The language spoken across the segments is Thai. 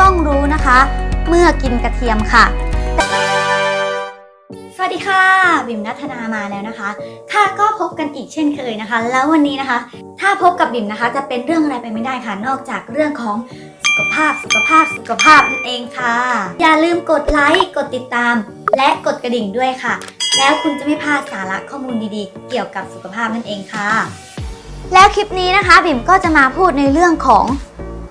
ต้องรู้นะคะ เมื่อกินกระเทียมค่ะ สวัสดีค่ะบิ่มนัทนามาแล้วนะคะ ค่ะก็พบกันอีกเช่นเคยนะคะ แล้ววันนี้นะคะ ถ้าพบกับบิ่มนะคะ จะเป็นเรื่องอะไรไปไม่ได้ค่ะ นอกจากเรื่องของสุขภาพสุขภาพสุขภาพนั่นเองค่ะ อย่าลืมกดไลค์กดติดตาม และกดกระดิ่งด้วยค่ะ แล้วคุณจะไม่พลาดสาระข้อมูลดีๆ เกี่ยวกับสุขภาพนั่นเองค่ะ แล้วคลิปนี้นะคะบิ่มก็จะมาพูดในเรื่องของ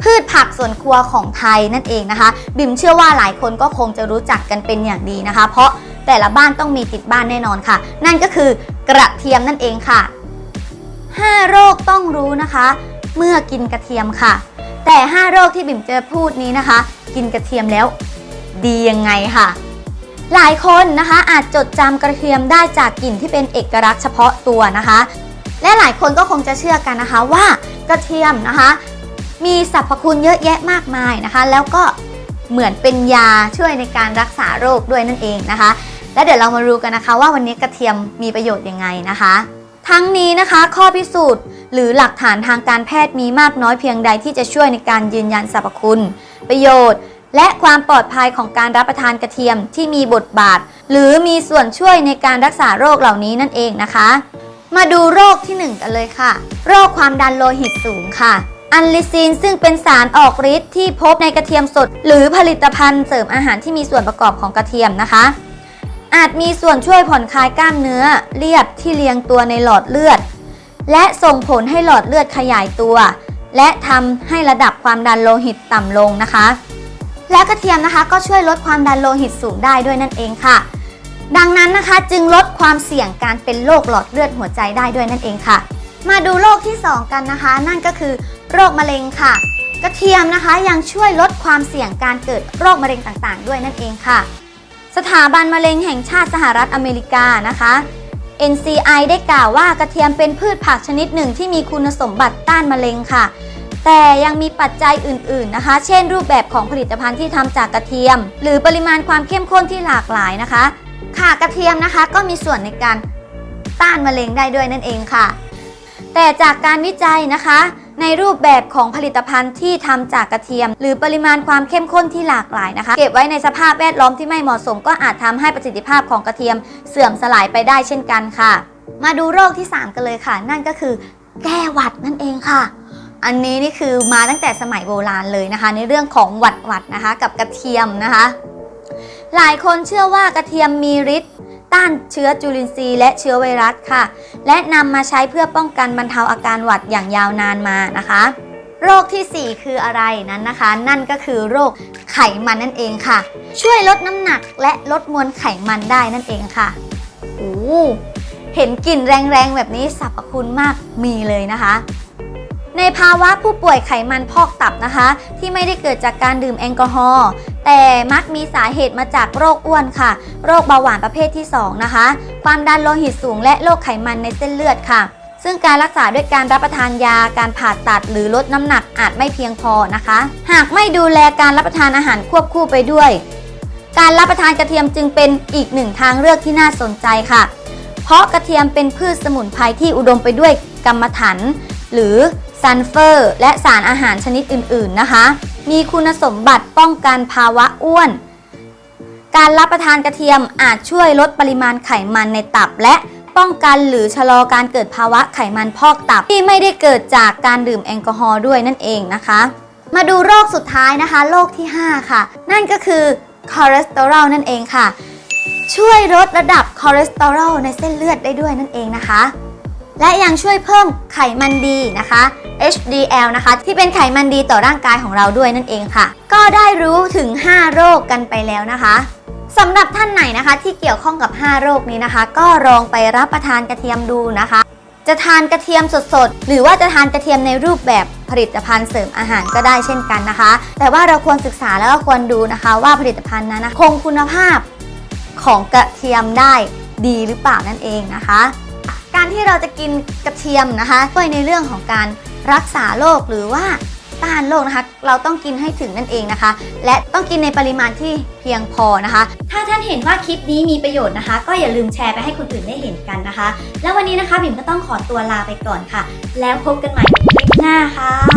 พืชผักสวนครัวของไทยนั่นเองนะคะ บิ่มเชื่อว่าหลายคนก็คงจะรู้จักกันเป็นอย่างดีนะคะ เพราะแต่ละบ้านต้องมีติดบ้านแน่นอนค่ะ นั่นก็คือกระเทียมนั่นเองค่ะ 5 โรคต้องรู้นะคะ เมื่อกินกระเทียมค่ะ แต่ 5 โรคที่บิ่มจะพูดนี้นะคะ กินกระเทียมแล้ว ดียังไงค่ะ หลายคนนะคะอาจจดจำกระเทียมได้จากกลิ่นที่เป็นเอกลักษณ์เฉพาะตัวนะคะ และหลายคนก็คงจะเชื่อกันนะคะว่ากระเทียมนะคะ มีสรรพคุณเยอะแยะมากมายนะคะ แล้วก็เหมือนเป็นยาช่วยในการรักษาโรคด้วยนั่นเองนะคะ และเดี๋ยวเรามารู้กันนะคะว่าวันนี้กระเทียมมีประโยชน์ยังไงนะคะ ทั้งนี้นะคะข้อพิสูจน์ หรือหลักฐานทางการแพทย์มีมากน้อยเพียงใดที่จะช่วยในการยืนยันสรรพคุณ ประโยชน์ และความปลอดภัยของการรับประทานกระเทียมที่มีบทบาท หรือมีส่วนช่วยในการรักษาโรคเหล่านี้นั่นเองนะคะ มาดูโรคที่ 1 กันเลยค่ะ โรคความดันโลหิตสูงค่ะ อันลิซีนซึ่งเป็นสารออกฤทธิ์ที่พบในกระเทียมสด หรือผลิตภัณฑ์เสริมอาหารที่มีส่วนประกอบของกระเทียมนะคะ อาจมีส่วนช่วยผ่อนคลายกล้ามเนื้อเลียดที่เรียงตัวในหลอดเลือด และส่งผลให้หลอดเลือดขยายตัว และทำให้ระดับความดันโลหิตต่ำลงนะคะ และกระเทียมนะคะก็ช่วยลดความดันโลหิตสูงได้ด้วยนั่นเองค่ะ ดังนั้นนะคะจึงลดความเสี่ยงการเป็นโรคหลอดเลือดหัวใจได้ด้วยนั่นเองค่ะ มาดูโรคที่ 2 กันนะคะ นั่นก็คือ โรคมะเร็งค่ะ กระเทียมนะคะยังช่วยลดความเสี่ยงการเกิดโรคมะเร็งต่างๆ ด้วยนั่นเองค่ะ สถาบันมะเร็งแห่งชาติสหรัฐอเมริกานะคะ NCI ได้กล่าวว่ากระเทียมเป็นพืชผักชนิดหนึ่งที่มีคุณสมบัติต้านมะเร็งค่ะ แต่ยังมีปัจจัยอื่นๆนะคะ เช่น รูปแบบของผลิตภัณฑ์ที่ทำจากกระเทียม หรือปริมาณความเข้มข้นที่หลากหลายนะคะ ค่ะกระเทียมนะคะก็มีส่วนในการต้านมะเร็งได้ด้วยนั่นเองค่ะ แต่จากการวิจัยนะคะ ในรูปแบบของผลิตภัณฑ์ที่ทำจากกระเทียม หรือปริมาณความเข้มข้นที่หลากหลายนะคะ เก็บไว้ในสภาพแวดล้อมที่ไม่เหมาะสม ก็อาจทำให้ประสิทธิภาพของกระเทียมเสื่อมสลายไปได้เช่นกันค่ะ มาดูโรคที่ 3 กันเลยค่ะ นั่นก็คือ แก้หวัดนั่นเองค่ะอันนี้นี่คือมาตั้งแต่สมัยโบราณเลยนะคะ ในเรื่องของหวัดหวัดนะคะ กับกระเทียมนะคะ หลายคนเชื่อว่ากระเทียมมีฤทธิ์ ต้านเชื้อจุลินทรีย์และเชื้อไวรัสค่ะ และนำมาใช้เพื่อป้องกันบรรเทาอาการหวัดอย่างยาวนานมานะคะ โรคทีสี่ 4 คืออะไรนั้นนะคะ นั่นก็คือโรคไขมันนั่นเองค่ะ ช่วยลดน้ำหนักและลดมวลไขมันได้นั่นเองค่ะโอ้เห็นกลิ่นแรงๆแบบนี้สรรพคุณมากมีเลยนะคะ ในภาวะผู้ป่วยไขมันพอกตับนะคะ ที่ไม่ได้เกิดจากการดื่มแอลกอฮอล์แต่มักมีสาเหตุมาจากโรคอ้วนค่ะ โรคเบาหวานประเภทที่ 2 นะคะ ความดันโลหิตสูงและโรคไขมันในเส้นเลือดค่ะ ซึ่งการรักษาด้วยการรับประทานยาการผ่าตัดหรือลดน้ำหนักอาจไม่เพียงพอนะคะ หากไม่ดูแลการรับประทานอาหารควบคู่ไปด้วย การรับประทานกระเทียมจึงเป็นอีกหนึ่งทางเลือกที่น่าสนใจค่ะ เพราะกระเทียมเป็นพืชสมุนไพรที่อุดมไปด้วยกรรมฐานหรือ ซัลเฟอร์ และสารอาหารชนิดอื่น ๆ นะคะ มีคุณสมบัติป้องกันภาวะอ้วน การรับประทานกระเทียมอาจช่วยลดปริมาณไขมันในตับ และป้องกันหรือชะลอการเกิดภาวะไขมันพอกตับที่ไม่ได้เกิดจากการดื่มแอลกอฮอล์ด้วยนั่นเองนะคะ มาดูโรคสุดท้ายนะคะ โรคที่ 5 ค่ะ นั่นก็คือคอเลสเตอรอลนั่นเองค่ะ ช่วยลดระดับคอเลสเตอรอลในเส้นเลือดได้ด้วยนั่นเองนะคะ และยังช่วยเพิ่มไขมันดีนะคะ HDL นะคะ ที่เป็นไขมันดีต่อร่างกายของเราด้วยนั่นเองค่ะ ก็ได้รู้ถึง 5 โรคกันไปแล้วนะคะสำหรับท่านไหนนะคะที่เกี่ยวข้องกับ 5 โรคนี้นะคะ ก็ลองไปรับประทานกระเทียมดูนะคะ จะทานกระเทียมสดๆ หรือว่าจะทานกระเทียมในรูปแบบผลิตภัณฑ์เสริมอาหารก็ได้เช่นกันนะคะ แต่ว่าเราควรศึกษาแล้วก็ควรดูนะคะ ว่าผลิตภัณฑ์นั้นนะคงคุณภาพของกระเทียมได้ดีหรือเปล่านั่นเองนะคะ การที่เราจะกินกระเทียมนะคะช่วยในเรื่องของการรักษาโรคหรือว่าต้านโรคนะคะ เราต้องกินให้ถึงนั่นเองนะคะ และต้องกินในปริมาณที่เพียงพอนะคะ ถ้าท่านเห็นว่าคลิปนี้มีประโยชน์นะคะ ก็อย่าลืมแชร์ไปให้คนอื่นได้เห็นกันนะคะ แล้ววันนี้นะคะบิ่มก็ต้องขอตัวลาไปก่อนค่ะ แล้วพบกันใหม่คลิปหน้าค่ะ